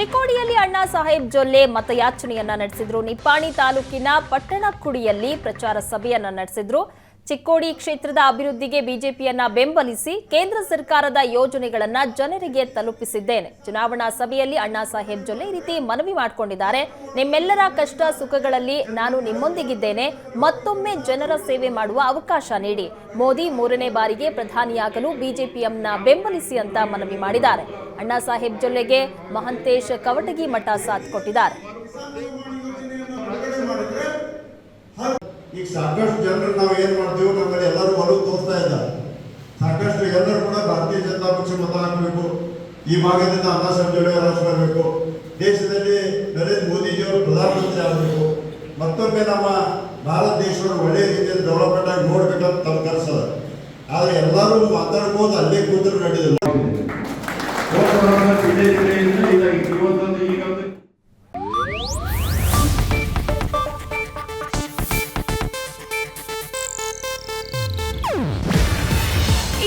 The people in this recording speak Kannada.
ಚಿಕ್ಕೋಡಿಯಲ್ಲಿ ಅಣ್ಣಾ ಸಾಹೇಬ್ ಜೊಲ್ಲೆ ಮತಯಾಚನೆಯನ್ನ ನಡೆಸಿದ್ರು. ನಿಪ್ಪಾಣಿ ತಾಲೂಕಿನ ಪಟ್ಟಣಕುಡಿಯಲ್ಲಿ ಪ್ರಚಾರ ಸಭೆಯನ್ನ ನಡೆಸಿದ್ರು. ಚಿಕ್ಕೋಡಿ ಕ್ಷೇತ್ರದ ಅಭಿವೃದ್ಧಿಗೆ ಬಿಜೆಪಿಯನ್ನ ಬೆಂಬಲಿಸಿ ಕೇಂದ್ರ ಸರ್ಕಾರದ ಯೋಜನೆಗಳನ್ನ ಜನರಿಗೆ ತಲುಪಿಸಿದ್ದೇನೆ. ಚುನಾವಣಾ ಸಭೆಯಲ್ಲಿ ಅಣ್ಣಾ ಸಾಹೇಬ್ ಜೊಲ್ಲೆ ಈ ರೀತಿ ಮನವಿ ಮಾಡಿಕೊಂಡಿದ್ದಾರೆ. ನಿಮ್ಮೆಲ್ಲರ ಕಷ್ಟ ಸುಖಗಳಲ್ಲಿ ನಾನು ನಿಮ್ಮೊಂದಿಗಿದ್ದೇನೆ. ಮತ್ತೊಮ್ಮೆ ಜನರ ಸೇವೆ ಮಾಡುವ ಅವಕಾಶ ನೀಡಿ. ಮೋದಿ ಮೂರನೇ ಬಾರಿಗೆ ಪ್ರಧಾನಿಯಾಗಲು ಬಿಜೆಪಿಯನ್ನ ಬೆಂಬಲಿಸಿ ಅಂತ ಮನವಿ ಮಾಡಿದ್ದಾರೆ. ಅಣ್ಣಾ ಸಾಹೇಬ್ ಜೊಲ್ಲೆಗೆ ಮಹಂತೇಶ್ ಕವಟಗಿ ಮಠ ಸಾಥ್ ಕೊಟ್ಟಿದ್ದಾರೆ. ಈಗ ಸಾಕಷ್ಟು ಜನರು ನಾವು ಏನ್ ಮಾಡ್ತೀವಿ ನಮ್ಮಲ್ಲಿ ಎಲ್ಲರೂ ಒಲವು ತೋರಿಸ್ತಾ ಇದ್ದಾರೆ. ಸಾಕಷ್ಟು ಎಲ್ಲರೂ ಕೂಡ ಭಾರತೀಯ ಜನತಾ ಪಕ್ಷ ಮತ ಹಾಕಬೇಕು. ಈ ಭಾಗದಿಂದ ಅನ್ನ ಮಾಡಬೇಕು ರಾಜ್ ಬರಬೇಕು. ದೇಶದಲ್ಲಿ ನರೇಂದ್ರ ಮೋದಿಜಿಯವರು ಪ್ರಧಾನಮಂತ್ರಿ ಆಗಬೇಕು. ಮತ್ತೊಮ್ಮೆ ನಮ್ಮ ಭಾರತ ದೇಶವನ್ನು ಒಳ್ಳೆಯ ರೀತಿಯಲ್ಲಿ ಡೆವಲಪ್ಮೆಂಟ್ ಆಗಿ ನೋಡ್ಬೇಕಂತ ತಮ್ಮ ಕನಸದ ಆದ್ರೆ ಎಲ್ಲರೂ ಮಾತಾಡ್ಬೋದು ಅಲ್ಲೇ ಕೂತರು ನಡೆದಿಲ್ಲ